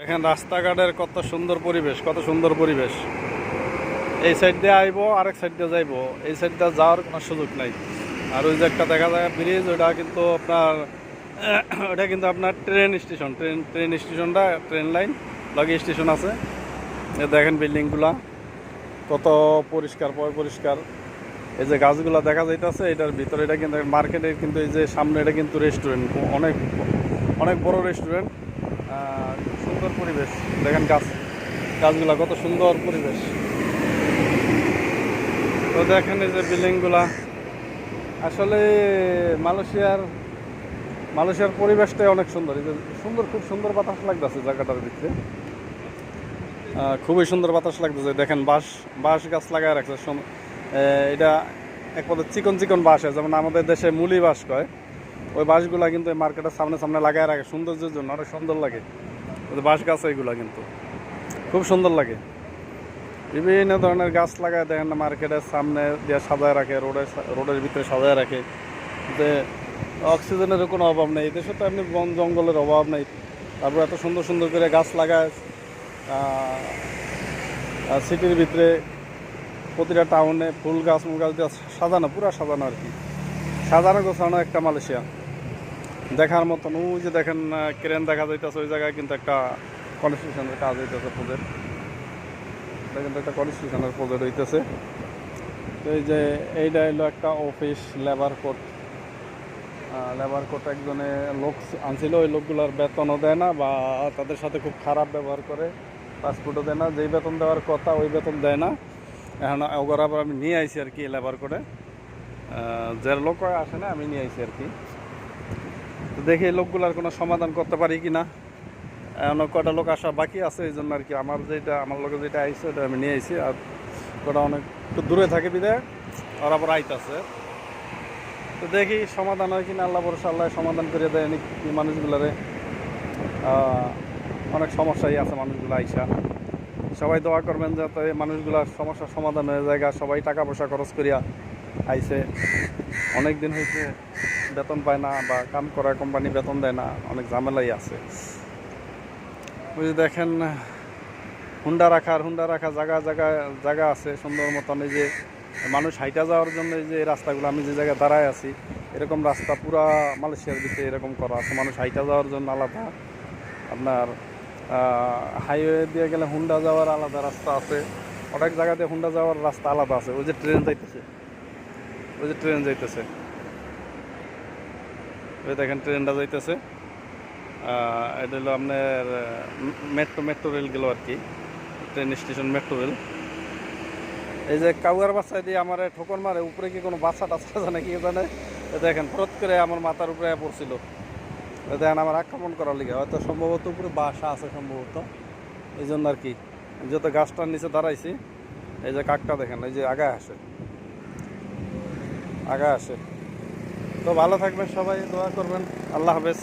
দেখেন, রাস্তাঘাটের কত সুন্দর পরিবেশ, কত সুন্দর পরিবেশ। এই সাইড দিয়ে আইবো, আরেক সাইড দিয়ে যাইবো। এই সাইড দিয়ে যাওয়ার কোনো সুযোগ নাই। আর ওই যে একটা দেখা যায় ব্রিজ ওটা কিন্তু আপনার, ওটা কিন্তু আপনার ট্রেন স্টেশন ট্রেন ট্রেন স্টেশনটা ট্রেন লাইন লগে স্টেশন আছে। এ দেখেন বিল্ডিংগুলা কত পরিষ্কার পরিষ্কার। এই যে গাছগুলা দেখা যাইতেছে, এটার ভিতরে এটা কিন্তু মার্কেটের কিন্তু এই যে সামনে এটা কিন্তু রেস্টুরেন্ট অনেক অনেক বড় রেস্টুরেন্ট সুন্দর পরিবেশ। দেখেন গাছ, গাছগুলা কত সুন্দর পরিবেশ। তো দেখেন এই যে বিল্ডিংগুলা। আসলে মালয়েশিয়ার মালয়েশিয়ার পরিবেশটাই অনেক সুন্দর। এই যে সুন্দর, খুব সুন্দর বাতাস লাগতেছে জায়গাটার ভিতরে। খুবই সুন্দর বাতাস লাগতেছে। দেখেন বাঁশ বাঁশ গাছ লাগায় রাখছে। এটা এক পথে চিকন চিকন বাঁশ হয়। যেমন আমাদের দেশে মুলি বাঁশ কয়, ওই বাঁশগুলা কিন্তু মার্কেটের সামনে সামনে লাগায় রাখে। সৌন্দর্যের জন্য অনেক সুন্দর লাগে। বাঁশ গাছ এগুলা কিন্তু। খুব সুন্দর লাগে। বিভিন্ন ধরনের গাছ লাগায় দেখেন না মার্কেটের সামনে দিয়ে সাজায় রাখে রোডের রোডের ভিতরে সাজায় রাখে। যে অক্সিজেনের কোনো অভাব নেই, দেশে তো এমনি বন জঙ্গলের অভাব নেই। তারপর এত সুন্দর সুন্দর করে গাছ লাগায় সিটির ভিতরে প্রতিটা টাউনে ফুল গাছ মুল গাছ দিয়ে সাজানো, পুরা সাজানো আর কি। সাজানো গোছানো একটা মালয়েশিয়া। দেখার মতন। ওই যে দেখেন ক্রেন দেখা যাইতেছে ওই জায়গায় কিন্তু একটা কনস্ট্রাকশনের কাজ হইতেছে প্রজেক্ট এটা কিন্তু একটা কনস্ট্রাকশনের প্রজেক্ট হইতেছে। তো এই যে এইটা হলো একটা office labour court labour court একজনে লোক আনছিল, ওই লোকগুলোর বেতনও দেয় না বা তাদের সাথে খুব খারাপ ব্যবহার করে পাসপোর্টও দেয় না। যেই বেতন দেওয়ার কথা ওই বেতন দেয় না। এখন ওগর আবার আমি নিয়ে আইছি আর কি লেবার করে যার লোক আসে না, আমি নিয়ে আইছি আর কি। দেখি লোকগুলার কোনো সমাধান করতে পারি কি না। এখন কটা লোক আসা বাকি আছে এই জন্য আর কি আমার যেটা, আমার লোকে যেটা আইসে ওটা আমি নিয়ে আইছি আর কটা অনেক একটু দূরে থাকে বিদায় ওরা আবার আইতাছে। তো দেখি সমাধান হয় কিনা আল্লাহ ভরসা, আল্লাহ সমাধান করে দেয় নি এই মানুষগুলারে। অনেক সমস্যাই আছে মানুষগুলো আইসা। সবাই দোয়া করবেন যাতে মানুষগুলার সমস্যার সমাধান হয়ে যায় সবাই টাকা পয়সা খরচ করিয়া আইসে অনেক দিন হয়েছে বেতন পায় না বা কাম করা কোম্পানি বেতন দেয় না, অনেক ঝামেলাই আছে। ওই যে দেখেন, হুন্ডা রাখার, হুন্ডা রাখা জায়গা জায়গা জায়গা আছে সুন্দর মতন। এই যে মানুষ হাইটা যাওয়ার জন্য যে রাস্তাগুলো, আমি যে জায়গায় দাঁড়ায় আছি, এরকম রাস্তা পুরা মালয়েশিয়ার ভিতরে এরকম করা আছে। মানুষ হাইটা যাওয়ার জন্য আলাদা। আপনার হাইওয়ে দিয়ে গেলে হুন্ডা যাওয়ার আলাদা রাস্তা আছে। অনেক জায়গাতে হুন্ডা যাওয়ার রাস্তা আলাদা আছে। ওই যে ট্রেন যাইতেছে। ওই যে ট্রেন যাইতেছে। ওই দেখেন, ট্রেনটা যাইতেছে। এটা হলো আপনার মেট্রো মেট্রো রেল গেল আর কি। Train station, metro rail. এই যে কাউয়ার বাচ্চা দিয়ে আমার ঠোকর মারে, উপরে কি কোনো বাচ্চা টাচ্চা জানে কি জানে? দেখেন ফরত করে আমার মাথার উপরে পড়ছিল। দেখেন, আমার আক্রমণ করার লিগে। হয়তো সম্ভবত উপরে বাসা আছে সম্ভবত। এই জন্য আর কি। যত গাছটার নিচে দাঁড়াইছি, এই যে কাকটা দেখেন, এই যে আগায় আসে। আগায় আসে। তো ভালো থাকবেন সবাই দোয়া করবেন। আল্লাহ হাফেজ।